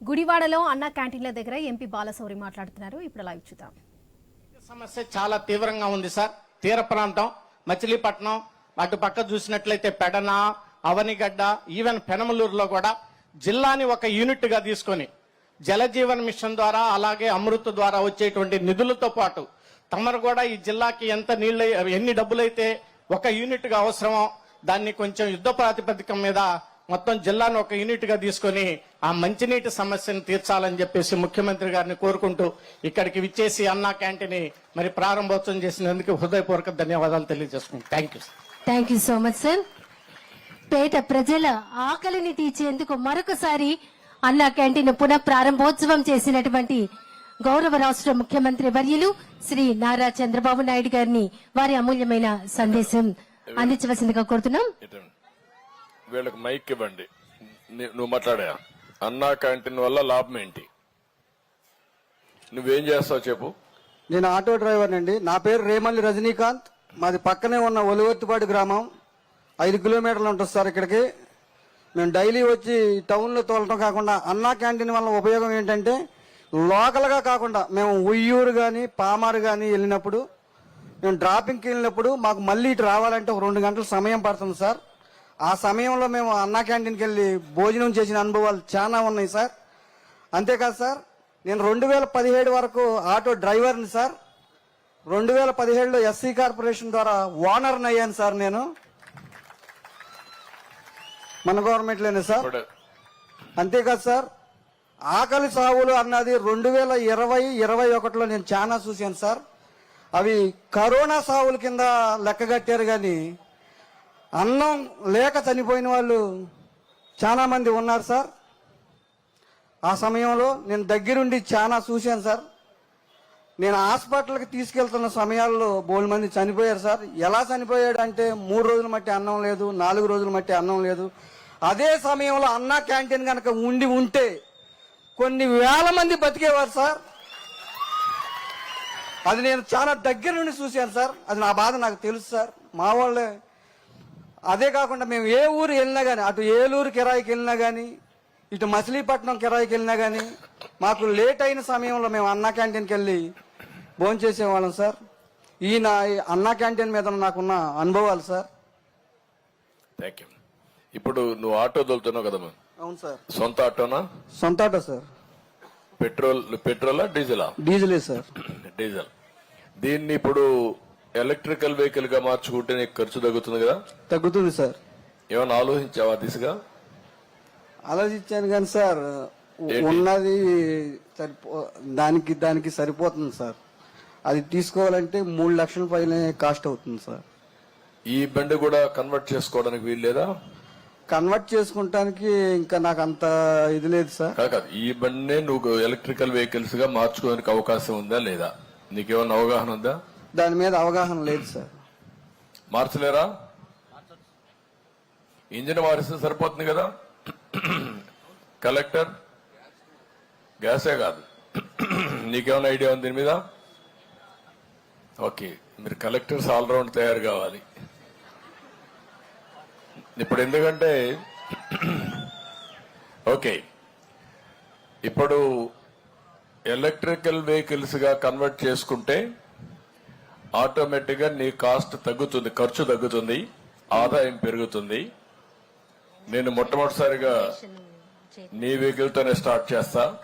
గుడివాడలో అన్న క్యాంటీన్ల దగ్గర ఎంపీ బాలశౌరి మాట్లాడుతున్నారు. ఇప్పుడు లైవ్ చూద్దాం. సమస్య చాలా తీవ్రంగా ఉంది సార్. తీర ప్రాంతం మచిలీపట్నం అటు పక్క చూసినట్లయితే పెడన అవనిగడ్డ ఈవెన్ పెనమలూరులో కూడా జిల్లాని ఒక యూనిట్గా తీసుకొని జలజీవన్ మిషన్ ద్వారా అలాగే అమృత్ ద్వారా వచ్చేటువంటి నిధులతో పాటు తమరు కూడా ఈ జిల్లాకి ఎంత నీళ్ళు ఎన్ని డబ్బులైతే ఒక యూనిట్గా అవసరమో దాన్ని కొంచెం యుద్ధ ప్రాతిపదికం మీద మొత్తం జిల్లాను ఒక యూనిట్గా తీసుకొని ఆ మంచినీటి సమస్యను తీర్చాలని చెప్పేసి ముఖ్యమంత్రి గారిని కోరుకుంటూ ఇక్కడికి విచ్చేసి అన్నా క్యాంటీన్ మరి ప్రారంభోత్సవం చేసినందుకు హృదయపూర్వక ధన్యవాదాలు తెలియజేసుకుంటాం thank you thank you so much sir పేట ప్రజల ఆకలిని తీర్చేందుకు మరొకసారి అన్నా క్యాంటీన్ పునః ప్రారంభోత్సవం చేసినటువంటి గౌరవ రాష్ట్ర ముఖ్యమంత్రి వర్యులు శ్రీ నారా చంద్రబాబు నాయుడు గారిని వారి అమూల్యమైన సందేశం అందించవలసిందిగా కోరుతున్నాం. వీళ్ళకి మైక్ ఇవ్వండి. నువ్వు మాట్లాడా. అన్నా క్యాంటీన్ వల్ల లాభం ఏంటి? నువ్వేం చేస్తావు చెప్పు. నేను ఆటో డ్రైవర్ అండి. నా పేరు రేమల్లి రజనీకాంత్. మాది పక్కనే ఉన్న ఒలివర్తిపాడు గ్రామం. ఐదు కిలోమీటర్లు ఉంటుంది సార్ ఇక్కడికి. మేము డైలీ వచ్చి టౌన్లో తోలటం కాకుండా అన్నా క్యాంటీన్ వల్ల ఉపయోగం ఏంటంటే లోకల్గా కాకుండా మేము ఉయ్యూరు కానీ పామారు కానీ వెళ్ళినప్పుడు మేము డ్రాపింగ్కి వెళ్ళినప్పుడు మాకు మళ్ళీ ఇటు రావాలంటే ఒక రెండు గంటల సమయం పడుతుంది సార్. ఆ సమయంలో మేము అన్నా క్యాంటీన్కి వెళ్ళి భోజనం చేసిన అనుభవాలు చాలా ఉన్నాయి సార్. అంతేకాదు సార్ నేను రెండు వేల పదిహేడు వరకు ఆటో డ్రైవర్ని సార్. రెండు వేల పదిహేడులో ఎస్సీ కార్పొరేషన్ ద్వారా ఓనర్ని అయ్యాను సార్ నేను. మన గవర్నమెంట్లోనే సార్. అంతేకాదు సార్ ఆకలి సావులు అన్నది రెండు వేల ఇరవై ఇరవై ఒకటిలో నేను చాలా చూశాను సార్. అవి కరోనా సావుల కింద లెక్కగట్టారు కానీ అన్నం లేక చనిపోయిన వాళ్ళు చాలా మంది ఉన్నారు సార్. ఆ సమయంలో నేను దగ్గరుండి చాలా చూశాను సార్. నేను హాస్పిటల్కి తీసుకెళ్తున్న సమయాల్లో బోల్ మంది చనిపోయారు సార్. ఎలా చనిపోయాడు అంటే మూడు రోజులు మట్టి అన్నం లేదు నాలుగు రోజులు మట్టి అన్నం లేదు. అదే సమయంలో అన్న క్యాంటీన్ కనుక ఉండి ఉంటే కొన్ని వేల మంది బతికేవారు సార్. అది నేను చాలా దగ్గర నుండి చూశాను సార్. అది నా బాధ నాకు తెలుసు సార్. మా వాళ్ళే అదే కాకుండా మేము ఏ ఊరు వెళ్ళినా కానీ అటు ఏలూరు కిరాయికి వెళ్ళినా కానీ ఇటు మచిలీపట్నం కిరాయికి వెళ్ళినా కానీ మాకు లేట్ అయిన సమయంలో మేము అన్నా క్యాంటీన్కి వెళ్ళి భోజనం చేసేవాళ్ళం సార్. ఈ నా అన్నా క్యాంటీన్ మీద నాకున్న అనుభవాలు సార్. థ్యాంక్ యూ ఇప్పుడు నువ్వు ఆటో తోలుతున్నావు కదమ్మా అవును సార్. సొంత ఆటోనా? సొంత ఆటో సార్. పెట్రోల్ పెట్రోలా డీజిలా? డీజిలే సార్. డీజిల్. దీన్ని ఇప్పుడు ఎలక్ట్రికల్ వెహికల్గా మార్చుకుంటే నీకు ఖర్చు తగ్గుతుంది కదా? తగ్గుతుంది సార్. ఏమైనా ఆలోచించావా దిశగా ఆలోచించాను కానీ సార్ ఉన్నది సరిపో దానికి దానికి సరిపోతుంది సార్. అది తీసుకోవాలంటే మూడు లక్షల పైన కాస్ట్ అవుతుంది సార్. ఈ బండి కూడా కన్వర్ట్ చేసుకోవడానికి వీలు లేదా? కన్వర్ట్ చేసుకుంటానికి ఇంకా నాకు అంత ఇది లేదు సార్. కాదు ఈ బండినే నువ్వు ఎలక్ట్రికల్ వెహికల్స్గా మార్చుకోవడానికి అవకాశం ఉందా లేదా? నీకేమైనా అవగాహన ఉందా? దాని మీద అవగాహన లేదు సార్. మార్చలేరా? ఇంజిన్ మారిస్తే సరిపోతుంది కదా? కలెక్టర్ గ్యాసే కాదు. నీకేమైనా ఐడియా ఉంది దీని మీద? ఓకే మీరు కలెక్టర్స్ ఆల్రౌండ్ తయారు కావాలి. ఇప్పుడు ఎందుకంటే ఓకే ఇప్పుడు ఎలక్ట్రికల్ వెహికల్స్గా కన్వర్ట్ చేసుకుంటే ఆటోమేటిక్గా నీ కాస్ట్ తగ్గుతుంది ఖర్చు తగ్గుతుంది ఆదాయం పెరుగుతుంది. నేను మొట్టమొదటిసారిగా నీ వెహికల్ తోనే స్టార్ట్ చేస్తా.